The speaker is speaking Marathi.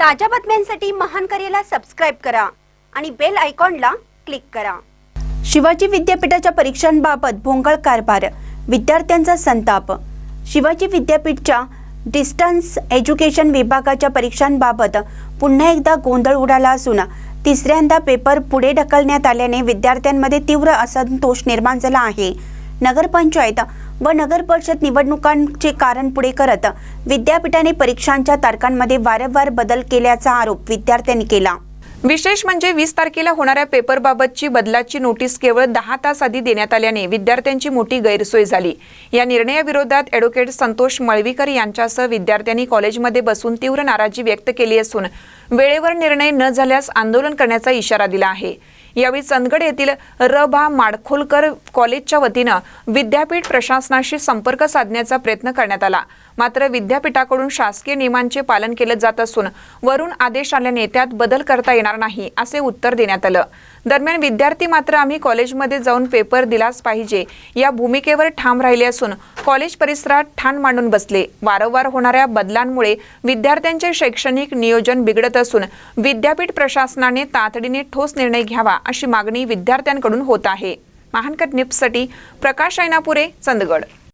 ताज्या बातम्यांसाठी महान करेला सबस्क्राईब करा आणि बेल आयकॉनला क्लिक करा. शिवाजी विद्यापीठाच्या परीक्षांबाबत भोंगळ कारभार विद्यार्थ्यांचा संताप. शिवाजी विद्यापीठच्या डिस्टन्स एज्युकेशन विभागाच्या परीक्षांबाबत पुन्हा एकदा गोंधळ उडाला असून तिसऱ्यांदा पेपर पुढे ढकलण्यात आल्याने विद्यार्थ्यांमध्ये तीव्र असंतोष निर्माण झाला आहे. नगरपंचायत व नगर परिषद निवडणुकांचे कारण पुढे करत विद्यापीठाने परीक्षांच्या तारखांमध्ये वारंवार बदल केल्याचा आरोप विद्यार्थ्यांनी केला. विशेष म्हणजे वीस तारखेला होणाऱ्या पेपरबाबतची बदलाची नोटीस केवळ दहा तास आधी देण्यात आल्याने विद्यार्थ्यांची मोठी गैरसोय झाली. या निर्णयाविरोधात ॲडव्होकेट संतोष मळवीकर यांच्यासह विद्यार्थ्यांनी कॉलेजमध्ये बसून तीव्र नाराजी व्यक्त केली असून वेळेवर निर्णय न झाल्यास आंदोलन करण्याचा इशारा दिला आहे. यावेळी चंदगड येथील र भा माडखोलकर कॉलेजच्या वतीनं विद्यापीठ प्रशासनाशी संपर्क साधण्याचा प्रयत्न करण्यात आला. मात्र विद्यापीठाकडून शासकीय नियमांचे पालन केलं जात असून वरून आदेश आल्याने त्यात बदल करता येणार नाही असे उत्तर देण्यात आलं. दरम्यान विद्यार्थी मात्र आम्ही कॉलेजमध्ये जाऊन पेपर दिलाच पाहिजे या भूमिकेवर ठाम राहिले असून कॉलेज परिसरात ठाण मांडून बसले. वारंवार होणाऱ्या बदलांमुळे विद्यार्थ्यांचे शैक्षणिक नियोजन बिघडत असून विद्यापीठ प्रशासनाने तातडीने ठोस निर्णय घ्यावा अशी मागणी विद्यार्थ्यांकडून होत आहे. महानकर निप्ससाठी प्रकाश ऐनापुरे चंदगड.